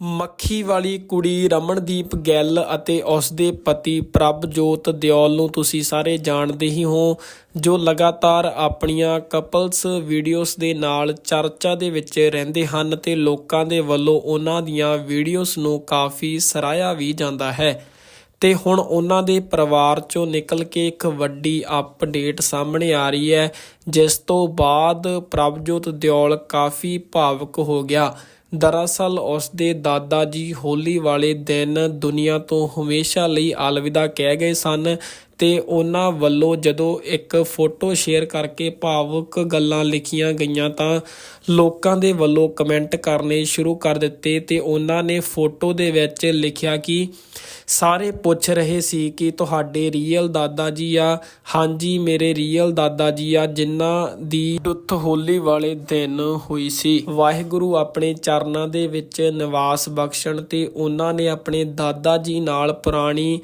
ਮੱਖੀ ਵਾਲੀ ਕੁੜੀ ਰਮਨਦੀਪ ਗਿੱਲ ਅਤੇ ਉਸ ਦੇ ਪਤੀ ਪ੍ਰਭਜੋਤ ਦਿਓਲ ਨੂੰ ਤੁਸੀਂ ਸਾਰੇ ਜਾਣਦੇ ਹੀ ਹੋ, ਜੋ ਲਗਾਤਾਰ ਆਪਣੀਆਂ ਕਪਲਸ ਵੀਡੀਓਜ਼ ਦੇ ਨਾਲ ਚਰਚਾ ਦੇ ਵਿੱਚ ਰਹਿੰਦੇ ਹਨ ਤੇ ਲੋਕਾਂ ਦੇ ਵੱਲੋਂ ਉਹਨਾਂ ਦੀਆਂ ਵੀਡੀਓਜ਼ ਨੂੰ ਕਾਫੀ ਸਰਾਇਆ ਵੀ ਜਾਂਦਾ ਹੈ। ਤੇ ਹੁਣ ਉਹਨਾਂ ਦੇ ਪਰਿਵਾਰ ਚੋਂ ਨਿਕਲ ਕੇ ਇੱਕ ਵੱਡੀ ਅਪਡੇਟ ਸਾਹਮਣੇ ਆ ਰਹੀ ਹੈ, ਜਿਸ ਤੋਂ ਬਾਅਦ ਪ੍ਰਭਜੋਤ ਦਿਓਲ ਕਾਫੀ ਭਾਵਕ ਹੋ ਗਿਆ। ਦਰਅਸਲ ਉਸ ਦੇ ਦਾਦਾ ਜੀ ਹੋਲੀ ਵਾਲੇ ਦਿਨ ਦੁਨੀਆ ਤੋਂ ਹਮੇਸ਼ਾ ਲਈ ਅਲਵਿਦਾ ਕਹਿ ਗਏ ਸਨ ਤੇ ਉਹਨਾਂ ਵੱਲੋਂ ਜਦੋਂ ਇੱਕ ਫੋਟੋ ਸ਼ੇਅਰ ਕਰਕੇ ਭਾਵੁਕ ਗੱਲਾਂ ਲਿਖੀਆਂ ਗਈਆਂ ਤਾਂ ਲੋਕਾਂ ਦੇ ਵੱਲੋਂ ਕਮੈਂਟ ਕਰਨੇ ਸ਼ੁਰੂ ਕਰ ਦਿੱਤੇ ਤੇ ਉਹਨਾਂ ਨੇ ਫੋਟੋ ਦੇ ਵਿੱਚ ਲਿਖਿਆ ਕਿ ਸਾਰੇ ਪੁੱਛ ਰਹੇ ਸੀ ਕਿ ਤੁਹਾਡੇ ਰੀਅਲ ਦਾਦਾ ਜੀ ਆ। ਹਾਂਜੀ, ਮੇਰੇ ਰੀਅਲ ਦਾਦਾ ਜੀ ਆ, ਜਿਨ੍ਹਾਂ ਦੀ ਡੁੱਥ ਹੋਲੀ ਵਾਲੇ ਦਿਨ ਹੋਈ ਸੀ। ਵਾਹਿਗੁਰੂ ਆਪਣੇ ਚਾ ਚਰਨਾਂ ਦੇ ਵਿੱਚ ਨਿਵਾਸ ਬਖਸ਼ਣ ਤੇ ਉਹਨਾਂ ਨੇ ਆਪਣੇ ਦਾਦਾ ਜੀ ਨਾਲ ਪੁਰਾਣੀ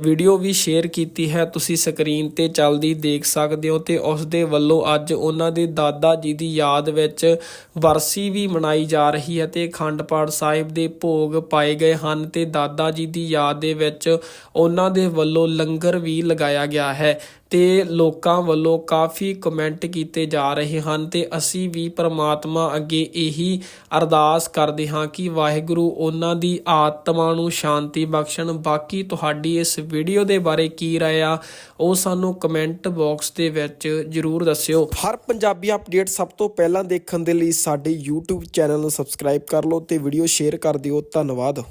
ਵੀਡੀਓ ਵੀ ਸ਼ੇਅਰ ਕੀਤੀ ਹੈ। ਤੁਸੀਂ ਸਕਰੀਨ ਤੇ ਚੱਲਦੀ ਦੇਖ ਸਕਦੇ ਹੋ ਤੇ ਉਸ ਦੇ ਵੱਲੋਂ ਅੱਜ ਉਹਨਾਂ ਦੇ ਦਾਦਾ ਜੀ ਦੀ ਯਾਦ ਵਿੱਚ ਵਰਸੀ ਵੀ ਮਨਾਈ ਜਾ ਰਹੀ ਹੈ ਤੇ ਅਖੰਡ ਪਾਠ ਸਾਹਿਬ ਦੇ ਭੋਗ ਪਾਏ ਗਏ ਹਨ ਤੇ ਦਾਦਾ ਜੀ ਦੀ ਯਾਦ ਦੇ ਵਿੱਚ ਉਹਨਾਂ ਦੇ ਵੱਲੋਂ ਲੰਗਰ ਵੀ ਲਗਾਇਆ ਗਿਆ ਹੈ। ਤੇ ਲੋਕਾਂ ਵੱਲੋਂ ਕਾਫੀ ਕਮੈਂਟ ਕੀਤੇ ਜਾ ਰਹੇ ਹਨ ਤੇ ਅਸੀਂ ਵੀ ਪਰਮਾਤਮਾ ਅੱਗੇ ਇਹੀ ਅਰਦਾਸ ਕਰਦੇ ਹਾਂ ਕਿ ਵਾਹਿਗੁਰੂ ਉਹਨਾਂ ਦੀ ਆਤਮਾ ਨੂੰ ਸ਼ਾਂਤੀ ਬਖਸ਼ਣ। ਬਾਕੀ ਤੁਹਾਡੀ ਇਸ ਵੀਡੀਓ ਦੇ ਬਾਰੇ ਕੀ ਰਾਏ ਆ, ਉਹ ਸਾਨੂੰ ਕਮੈਂਟ ਬਾਕਸ ਦੇ ਵਿੱਚ ਜਰੂਰ ਦੱਸਿਓ। ਹਰ ਪੰਜਾਬੀ ਅਪਡੇਟ ਸਭ ਤੋਂ ਪਹਿਲਾਂ ਦੇਖਣ ਦੇ ਲਈ ਸਾਡੇ YouTube ਚੈਨਲ ਨੂੰ ਸਬਸਕ੍ਰਾਈਬ ਕਰ ਲਓ ਤੇ ਵੀਡੀਓ ਸ਼ੇਅਰ ਕਰ ਦਿਓ। ਧੰਨਵਾਦ।